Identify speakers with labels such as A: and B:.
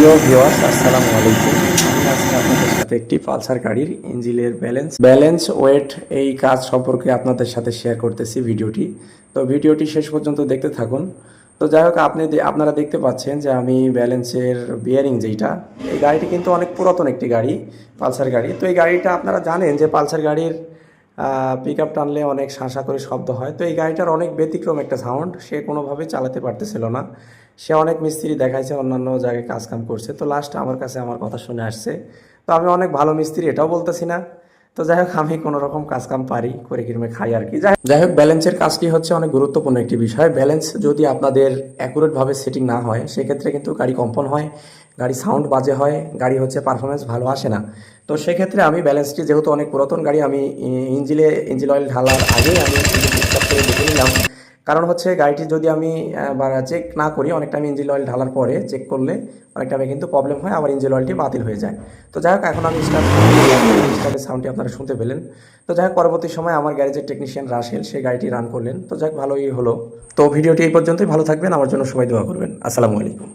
A: প্রিয় ভিউয়ার্স, আসসালামু আলাইকুম। আমি আপনাদের সাথে একটি পালসার গাড়ির ইঞ্জিনের ব্যালেন্স ব্যালেন্স ওয়েট এই কাজ সম্পর্কে আপনাদের সাথে শেয়ার করতেছি ভিডিওটি। তো ভিডিওটি শেষ পর্যন্ত দেখতে থাকুন। তো যাই হোক, আপনি আপনারা দেখতে পাচ্ছেন যে আমি ব্যালেন্সের বিয়ারিং যেইটা, এই গাড়িটি কিন্তু অনেক পুরাতন একটি গাড়ি, পালসার গাড়ি। তো এই গাড়িটা আপনারা জানেন যে পালসার গাড়ির পিক আপ টানলে অনেক শাঁসা করে শব্দ হয়। তো এই গাড়িটার অনেক ব্যতিক্রম একটা সাউন্ড সে কোনোভাবে চালাতে পারতেছিল না। সে অনেক মিস্ত্রি দেখাইছে, অন্যান্য জায়গায় কাজ কাম করছে। তো লাস্ট আমার কাছে আমার কথা শুনে আসছে। তো আমি অনেক ভালো মিস্ত্রি, এটাও বলতেছি না। তো যাই হোক, আমি কোনো রকম কাজ কাম পারি, করে কিরমে খাই আর কি। যাই হোক ব্যালেন্সের কাজটি হচ্ছে অনেক গুরুত্বপূর্ণ একটি বিষয়। ব্যালেন্স যদি আপনাদের অ্যাকুরেটভাবে সেটিং না হয়, সেক্ষেত্রে কিন্তু গাড়ি কম্পন হয়। গাড়ি সাউন্ড বাজে হয়, গাড়ি হচ্ছে পারফরমেন্স ভালো আসে না। তো সেক্ষেত্রে আমি ব্যালেন্সটি যেহেতু অনেক পুরাতন গাড়ি, আমি ইঞ্জিলে ইঞ্জিন অয়েল ঢালার আগেই আমি চেক করে দেখে নিলাম। কারণ হচ্ছে গাড়িটি যদি আমি চেক না করি, অনেকটা আমি ইঞ্জিন অয়েল ঢালার পরে চেক করলে অনেকটা আমি কিন্তু প্রবলেম হয়, আবার ইঞ্জিন অয়েলটি বাতিল হয়ে যায়। তো যাই হোক, এখন আমি স্টার্ট স্টার্টের সাউন্ডটি আপনারা শুনতে পেলেন। তো যাই হোক, পরবর্তী সময় আমার গ্যারেজের টেকনিশিয়ান রাসেল সেই গাড়িটি রান করলেন। তো যাই হোক, ভালোই হলো। তো ভিডিওটি এই পর্যন্তই। ভালো থাকবেন। আমার জন্য সবাই দোয়া করবেন। আসসালামু আলাইকুম।